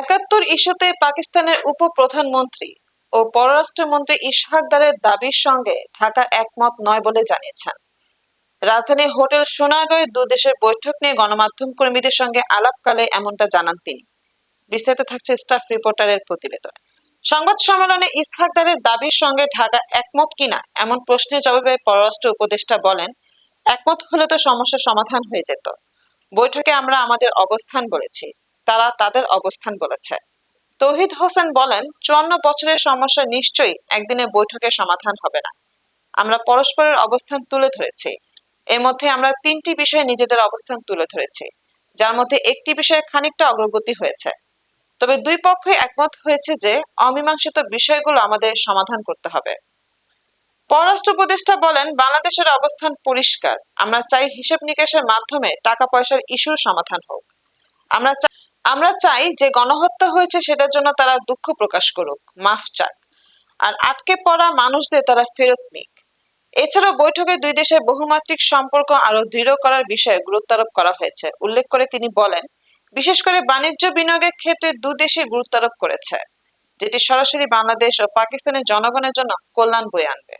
একাত্তর ইস্যুতে পাকিস্তানের উপপ্রধানমন্ত্রী ও পররাষ্ট্রমন্ত্রী ইশহাক দারের দাবির সঙ্গে ঢাকা একমত নয় বলে জানিয়েছেন। রাজধানীর হোটেল সোনারগাঁয়ে দু দেশের বৈঠক নিয়ে গণমাধ্যম কর্মীদের সঙ্গে আলাপকালে এমনটা জানান তিনি। বিস্তারিত থাকছে স্টাফ রিপোর্টারের প্রতিবেদন। সংবাদ সম্মেলনে ইসহাক দারের দাবির সঙ্গে ঢাকা একমত কিনা এমন প্রশ্নের জবাবে পররাষ্ট্র উপদেষ্টা বলেন, একমত হলে তো সমস্যার সমাধান হয়ে যেত। বৈঠকে আমরা আমাদের অবস্থান বলেছি। তারা তাদের অবস্থান বলেছে। তৌহিদ হোসেন বলেন, চুয়ান্ন বছরের সমস্যা নিশ্চয়ই একদিনে বৈঠকে সমাধান হবে না। আমরা পরস্পরের অবস্থান তুলে ধরেছি। এর মধ্যে আমরা তিনটি বিষয়ে নিজেদের অবস্থান তুলে ধরেছি, যার মধ্যে একটি বিষয়ে খানিকটা অগ্রগতি হয়েছে। তবে দুই পক্ষই একমত হয়েছে যে অমীমাংসিত বিষয়গুলো আমাদের সমাধান করতে হবে। পররাষ্ট্র উপদেষ্টা বলেন, বাংলাদেশের অবস্থান পরিষ্কার। আমরা চাই হিসেব নিকেশের মাধ্যমে টাকা পয়সার ইস্যুর সমাধান হোক। আমরা আমরা চাই যে গণহত্যা হয়েছে সেটার জন্য তারা দুঃখ প্রকাশ করুক, মাফ চাক। আর আটকে পড়া মানুষদের তারা ফেরত নিক। এছাড়াও বৈঠকে দুই দেশের বহুমাত্রিক সম্পর্ক আরও দৃঢ় করার বিষয়ে গুরুত্ব আরোপ করা হয়েছে। উল্লেখ করে তিনি বলেন, বিশেষ করে বাণিজ্য বিনিয়োগের ক্ষেত্রে দু দেশে গুরুত্ব আরোপ করেছে, যেটি সরাসরি বাংলাদেশ ও পাকিস্তানের জনগণের জন্য কল্যাণ বয়ে আনবে।